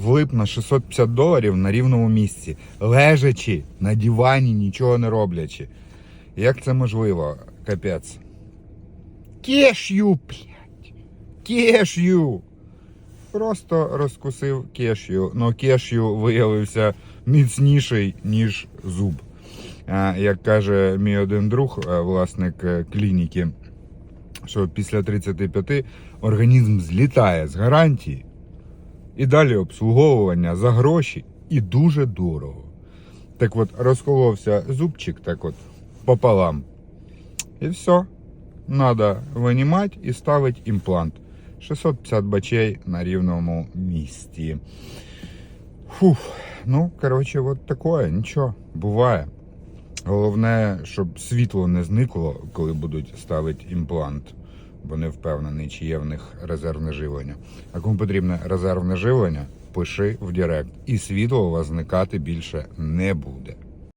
влип на 650 доларів на рівному місці, лежачи на дивані, нічого не роблячи. Як це можливо? Капець. Кешю, блядь. Кешю. Просто розкусив кешю. Но кешю виявився міцніший, ніж зуб. Як каже мій один друг, е, власник е, клініки, що після 35 організм злітає з гарантії. І далі обслуговування за гроші і дуже дорого. Так от розколовся зубчик так от пополам. І все. Надо винімати і ставити імплант. 650 бачей на рівному місці. Фух, ну, коротше, от таке, нічого, буває. Головне, щоб світло не зникло, коли будуть ставити імплант, бо не впевнений, чи є в них резервне живлення. А кому потрібне резервне живлення, пиши в Директ. І світло у вас зникати більше не буде.